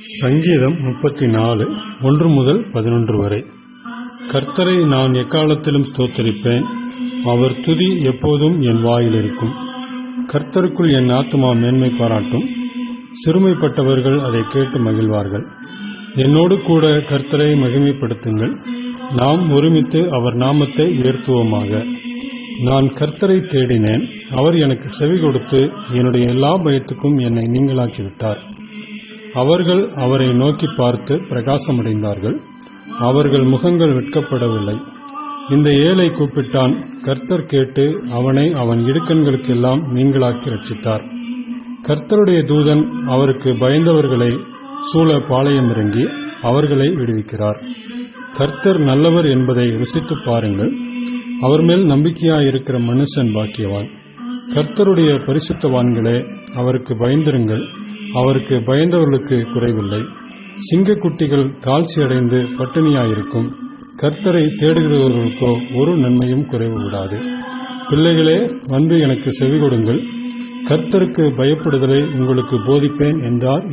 சங்கீதம் முப்பத்தி நாலு ஒன்று முதல் பதினொன்று வரை. கர்த்தரை நான் எக்காலத்திலும் ஸ்தோத்தரிப்பேன். அவர் துதி எப்போதும் என் வாயில் இருக்கும். கர்த்தருக்குள் என் ஆத்துமா மேன்மை பாராட்டும். சிறுமைப்பட்டவர்கள் அதை கேட்டு மகிழ்வார்கள். என்னோடு கூட கர்த்தரை மகிமைப்படுத்துங்கள். நாம் ஒருமித்து அவர் நாமத்தை உயர்த்துவோமாக. நான் கர்த்தரை தேடினேன். அவர் எனக்கு செவி கொடுத்து என்னுடைய எல்லா பயத்துக்கும் என்னை நீங்களாக்கிவிட்டார். அவர்கள் அவரை நோக்கி பார்த்து பிரகாசமடைந்தார்கள். அவர்கள் முகங்கள் வெட்கப்படவில்லை. இந்த ஏழை கூப்பிட்டான். கர்த்தர் கேட்டு அவனை அவன் இடுக்கண்களுக்கெல்லாம் நீங்களாக்கி ரட்சித்தார். கர்த்தருடைய தூதன் அவருக்கு பயந்தவர்களை சூழ பாளையம் இறங்கி அவர்களை விடுவிக்கிறார். கர்த்தர் நல்லவர் என்பதை ருசித்து பாருங்கள். அவர் மேல் நம்பிக்கையாயிருக்கிற மனுஷன் பாக்கியவான். கர்த்தருடைய பரிசுத்தவான்களே அவருக்கு பயந்திருங்கள். அவருக்கு பயந்தவர்களுக்கு குறைவில்லை. சிங்கக்குட்டிகள் தாழ்ச்சி அடைந்து பட்டினியாயிருக்கும். கர்த்தரை தேடுகிறவர்களுக்கோ ஒரு நன்மையும் குறைவு விடாது பிள்ளைகளே வந்து எனக்கு செவி கொடுங்கள் கர்த்தருக்கு பயப்படுதலை உங்களுக்கு போதிப்பேன் என்றார்